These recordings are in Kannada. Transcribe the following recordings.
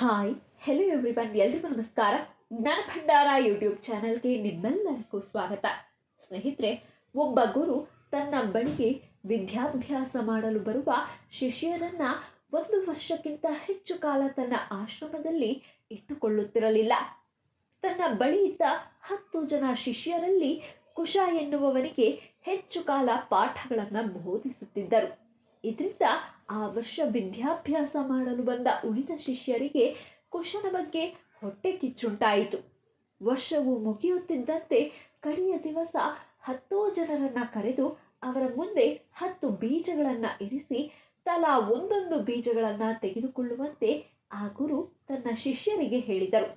ಹಾಯ್ ಹೆಲೋ ಎವ್ರಿವನ್ ಎಲ್ರಿಗೂ ನಮಸ್ಕಾರ. ಜ್ಞಾನ ಭಂಡಾರ ಯೂಟ್ಯೂಬ್ ಚಾನಲ್ಗೆ ನಿಮ್ಮೆಲ್ಲರಿಗೂ ಸ್ವಾಗತ. ಸ್ನೇಹಿತರೆ, ಒಬ್ಬ ಗುರು ತನ್ನ ಬಳಿಗೆ ವಿದ್ಯಾಭ್ಯಾಸ ಮಾಡಲು ಬರುವ ಶಿಷ್ಯರನ್ನ ಒಂದು ವರ್ಷಕ್ಕಿಂತ ಹೆಚ್ಚು ಕಾಲ ತನ್ನ ಆಶ್ರಮದಲ್ಲಿ ಇಟ್ಟುಕೊಳ್ಳುತ್ತಿರಲಿಲ್ಲ. ತನ್ನ ಬಳಿ ಇದ್ದ ಹತ್ತು ಜನ ಶಿಷ್ಯರಲ್ಲಿ ಕುಶ ಎನ್ನುವವನಿಗೆ ಹೆಚ್ಚು ಕಾಲ ಪಾಠಗಳನ್ನು ಬೋಧಿಸುತ್ತಿದ್ದರು. ಇದರಿಂದ ಆ ವರ್ಷ ವಿದ್ಯಾಭ್ಯಾಸ ಮಾಡಲು ಬಂದ ಉಳಿದ ಶಿಷ್ಯರಿಗೆ ಕುಶನ ಬಗ್ಗೆ ಹೊಟ್ಟೆ ಕಿಚ್ಚುಂಟಾಯಿತು. ವರ್ಷವು ಮುಗಿಯುತ್ತಿದ್ದಂತೆ ಕಡೆಯ ದಿವಸ ಹತ್ತೋ ಜನರನ್ನು ಕರೆದು ಅವರ ಮುಂದೆ ಹತ್ತು ಬೀಜಗಳನ್ನು ಇರಿಸಿ ತಲಾ ಒಂದೊಂದು ಬೀಜಗಳನ್ನು ತೆಗೆದುಕೊಳ್ಳುವಂತೆ ಆ ಗುರು ತನ್ನ ಶಿಷ್ಯರಿಗೆ ಹೇಳಿದರು.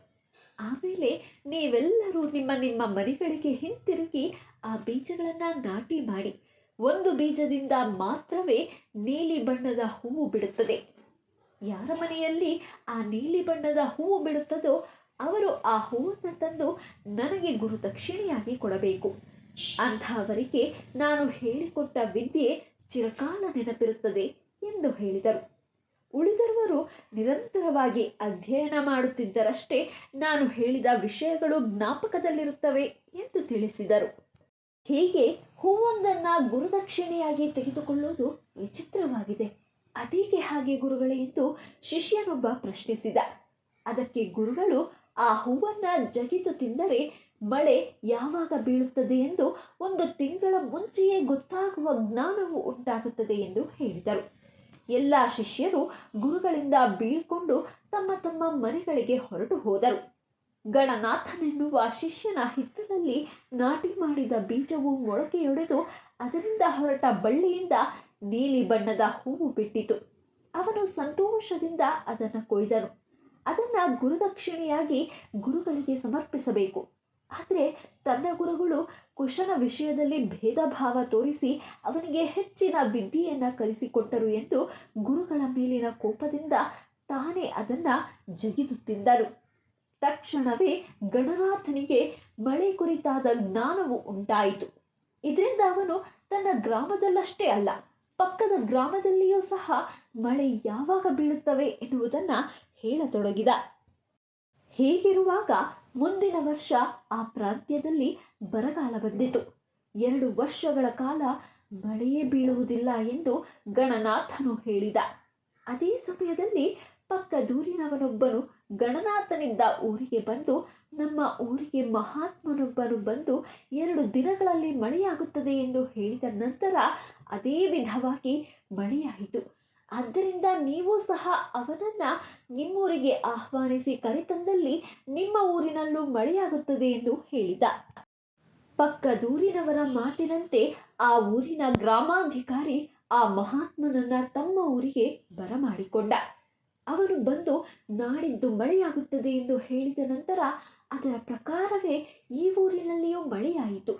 ಆಮೇಲೆ ನೀವೆಲ್ಲರೂ ನಿಮ್ಮ ನಿಮ್ಮ ಮನೆಗಳಿಗೆ ಹಿಂತಿರುಗಿ ಆ ಬೀಜಗಳನ್ನು ನಾಟಿ ಮಾಡಿ ಒಂದು ಬೀಜದಿಂದ ಮಾತ್ರವೇ ನೀಲಿ ಬಣ್ಣದ ಹೂವು ಬಿಡುತ್ತದೆ. ಯಾರ ಮನೆಯಲ್ಲಿ ಆ ನೀಲಿ ಬಣ್ಣದ ಹೂವು ಬಿಡುತ್ತದೋ ಅವರು ಆ ಹೂವನ್ನು ತಂದು ನನಗೆ ಗುರುದಕ್ಷಿಣೆಯಾಗಿ ಕೊಡಬೇಕು. ಅಂಥವರಿಗೆ ನಾನು ಹೇಳಿಕೊಟ್ಟ ವಿದ್ಯೆ ಚಿರಕಾಲ ನೆನಪಿರುತ್ತದೆ ಎಂದು ಹೇಳಿದರು. ಉಳಿದವರು ನಿರಂತರವಾಗಿ ಅಧ್ಯಯನ ಮಾಡುತ್ತಿದ್ದರಷ್ಟೇ ನಾನು ಹೇಳಿದ ವಿಷಯಗಳು ಜ್ಞಾಪಕದಲ್ಲಿರುತ್ತವೆ ಎಂದು ತಿಳಿಸಿದರು. ಹೀಗೆ ಹೂವೊಂದನ್ನು ಗುರುದಕ್ಷಿಣೆಯಾಗಿ ತೆಗೆದುಕೊಳ್ಳುವುದು ವಿಚಿತ್ರವಾಗಿದೆ. ಅದೇಕೆ ಹಾಗೆ ಗುರುಗಳೇ ಎಂದು ಶಿಷ್ಯನೊಬ್ಬ ಪ್ರಶ್ನಿಸಿದ. ಅದಕ್ಕೆ ಗುರುಗಳು, ಆ ಹೂವನ್ನು ಜಗಿದು ತಿಂದರೆ ಮಳೆ ಯಾವಾಗ ಬೀಳುತ್ತದೆ ಎಂದು ಒಂದು ತಿಂಗಳ ಮುಂಚೆಯೇ ಗೊತ್ತಾಗುವ ಜ್ಞಾನವು ಉಂಟಾಗುತ್ತದೆ ಎಂದು ಹೇಳಿದರು. ಎಲ್ಲ ಶಿಷ್ಯರು ಗುರುಗಳಿಂದ ಬೀಳ್ಕೊಂಡು ತಮ್ಮ ತಮ್ಮ ಮನೆಗಳಿಗೆ ಹೊರಟು ಹೋದರು. ಗಣನಾಥನೆನ್ನುವ ಶಿಷ್ಯನ ಹಿತ್ತಲಲ್ಲಿ ನಾಟಿ ಮಾಡಿದ ಬೀಜವು ಮೊಳಕೆಯೊಡೆದು ಅದರಿಂದ ಹೊರಟ ಬಳ್ಳಿಯಿಂದ ನೀಲಿ ಬಣ್ಣದ ಹೂವು ಬಿಟ್ಟಿತು. ಅವನು ಸಂತೋಷದಿಂದ ಅದನ್ನು ಕೊಯ್ದನು. ಅದನ್ನು ಗುರುದಕ್ಷಿಣೆಯಾಗಿ ಗುರುಗಳಿಗೆ ಸಮರ್ಪಿಸಬೇಕು. ಆದರೆ ತನ್ನ ಗುರುಗಳು ಕುಶನ ವಿಷಯದಲ್ಲಿ ಭೇದ ಭಾವ ತೋರಿಸಿ ಅವನಿಗೆ ಹೆಚ್ಚಿನ ವಿದ್ಯೆಯನ್ನು ಕಲಿಸಿಕೊಟ್ಟರು ಎಂದು ಗುರುಗಳ ಮೇಲಿನ ಕೋಪದಿಂದ ತಾನೇ ಅದನ್ನು ಜಗಿದು ತಿಂದರು ತಕ್ಷಣವೇ ಗಣನಾಥನಿಗೆ ಮಳೆ ಕುರಿತಾದ ಜ್ಞಾನವು ಉಂಟಾಯಿತು. ಇದರಿಂದ ಅವನು ತನ್ನ ಗ್ರಾಮದಲ್ಲಷ್ಟೇ ಅಲ್ಲ, ಪಕ್ಕದ ಗ್ರಾಮದಲ್ಲಿಯೂ ಸಹ ಮಳೆ ಯಾವಾಗ ಬೀಳುತ್ತವೆ ಎನ್ನುವುದನ್ನು ಹೇಳತೊಡಗಿದ. ಹೀಗಿರುವಾಗ ಮುಂದಿನ ವರ್ಷ ಆ ಪ್ರಾಂತ್ಯದಲ್ಲಿ ಬರಗಾಲ ಬಂದಿತು. ಎರಡು ವರ್ಷಗಳ ಕಾಲ ಮಳೆಯೇ ಬೀಳುವುದಿಲ್ಲ ಎಂದು ಗಣನಾಥನು ಹೇಳಿದ. ಅದೇ ಸಮಯದಲ್ಲಿ ಪಕ್ಕ ದೂರಿನವನೊಬ್ಬನು ಗಣನಾಥನಿಂದ ಊರಿಗೆ ಬಂದು ನಮ್ಮ ಊರಿಗೆ ಮಹಾತ್ಮನೊಬ್ಬನು ಬಂದು ಎರಡು ದಿನಗಳಲ್ಲಿ ಮಳೆಯಾಗುತ್ತದೆ ಎಂದು ಹೇಳಿದ ನಂತರ ಅದೇ ವಿಧವಾಗಿ ಮಳೆಯಾಯಿತು. ಆದ್ದರಿಂದ ನೀವು ಸಹ ಅವನನ್ನು ನಿಮ್ಮೂರಿಗೆ ಆಹ್ವಾನಿಸಿ ಕರೆತಂದಲ್ಲಿ ನಿಮ್ಮ ಊರಿನಲ್ಲೂ ಮಳೆಯಾಗುತ್ತದೆ ಎಂದು ಹೇಳಿದ. ಪಕ್ಕದೂರಿನವರ ಮಾತಿನಂತೆ ಆ ಊರಿನ ಗ್ರಾಮಾಧಿಕಾರಿ ಆ ಮಹಾತ್ಮನನ್ನ ತಮ್ಮ ಊರಿಗೆ ಬರಮಾಡಿಕೊಂಡ. ಅವನು ಬಂದು ನಾಡಿದ್ದು ಮಳೆಯಾಗುತ್ತದೆ ಎಂದು ಹೇಳಿದ ನಂತರ ಅದರ ಪ್ರಕಾರವೇ ಈ ಊರಿನಲ್ಲಿಯೂ ಮಳೆಯಾಯಿತು.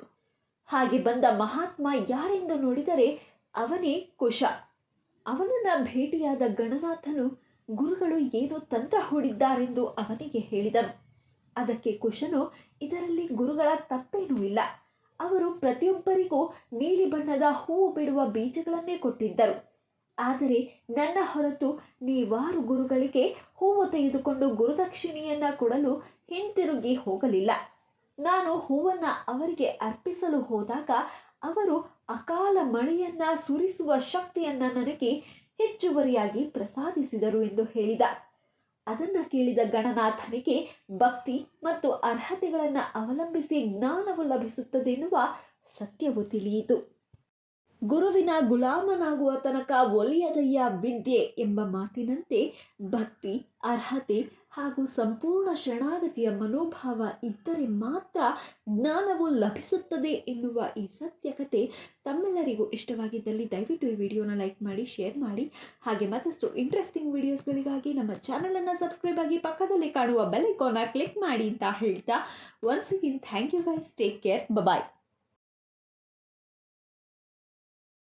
ಹಾಗೆ ಬಂದ ಮಹಾತ್ಮ ಯಾರೆಂದು ನೋಡಿದರೆ ಅವನೇ ಕುಶ. ಅವನನ್ನು ಭೇಟಿಯಾದ ಗಣನಾಥನು ಗುರುಗಳು ಏನೋ ತಂತ್ರ ಹೂಡಿದ್ದಾರೆಂದು ಅವನಿಗೆ ಹೇಳಿದನು. ಅದಕ್ಕೆ ಕುಶನು ಇದರಲ್ಲಿ ಗುರುಗಳ ತಪ್ಪೇನೂ ಇಲ್ಲ. ಅವರು ಪ್ರತಿಯೊಬ್ಬರಿಗೂ ನೀಲಿ ಬಣ್ಣದ ಹೂವು ಬಿಡುವ ಬೀಜಗಳನ್ನೇ ಕೊಟ್ಟಿದ್ದರು. ಆದರೆ ನನ್ನ ಹೊರತು ನೀವಾರು ಗುರುಗಳಿಗೆ ಹೂವು ತೆಗೆದುಕೊಂಡು ಗುರುದಕ್ಷಿಣೆಯನ್ನ ಕೊಡಲು ಹಿಂತಿರುಗಿ ಹೋಗಲಿಲ್ಲ. ನಾನು ಹೂವನ್ನು ಅವರಿಗೆ ಅರ್ಪಿಸಲು ಹೋದಾಗ ಅವರು ಅಕಾಲ ಮಳೆಯನ್ನ ಸುರಿಸುವ ಶಕ್ತಿಯನ್ನ ನನಗೆ ಹೆಚ್ಚುವರಿಯಾಗಿ ಪ್ರಸಾದಿಸಿದರು ಎಂದು ಹೇಳಿದ. ಅದನ್ನ ಕೇಳಿದ ಗಣನಾಥನಿಗೆ ಭಕ್ತಿ ಮತ್ತು ಅರ್ಹತೆಗಳನ್ನು ಅವಲಂಬಿಸಿ ಜ್ಞಾನವು ಲಭಿಸುತ್ತದೆ ಎನ್ನುವ ಸತ್ಯವು ತಿಳಿಯಿತು. ಗುರುವಿನ ಗುಲಾಮನಾಗುವ ತನಕ ಒಲಿಯದಯ್ಯ ವಿದ್ಯೆ ಎಂಬ ಮಾತಿನಂತೆ ಭಕ್ತಿ, ಅರ್ಹತೆ ಹಾಗೂ ಸಂಪೂರ್ಣ ಶರಣಾಗತಿಯ ಮನೋಭಾವ ಇದ್ದರೆ ಮಾತ್ರ ಜ್ಞಾನವು ಲಭಿಸುತ್ತದೆ ಎನ್ನುವ ಈ ಸತ್ಯ ಕತೆ ತಮ್ಮೆಲ್ಲರಿಗೂ ಇಷ್ಟವಾಗಿದ್ದಲ್ಲಿ ದಯವಿಟ್ಟು ಈ ವಿಡಿಯೋನ ಲೈಕ್ ಮಾಡಿ, ಶೇರ್ ಮಾಡಿ. ಹಾಗೆ ಮತ್ತಷ್ಟು ಇಂಟ್ರೆಸ್ಟಿಂಗ್ ವಿಡಿಯೋಸ್ಗಳಿಗಾಗಿ ನಮ್ಮ ಚಾನಲನ್ನು ಸಬ್ಸ್ಕ್ರೈಬ್ ಆಗಿ ಪಕ್ಕದಲ್ಲಿ ಕಾಣುವ ಬೆಲ್ ಐಕಾನ್ನ ಕ್ಲಿಕ್ ಮಾಡಿ ಅಂತ ಹೇಳ್ತಾ once again thank you guys take care bye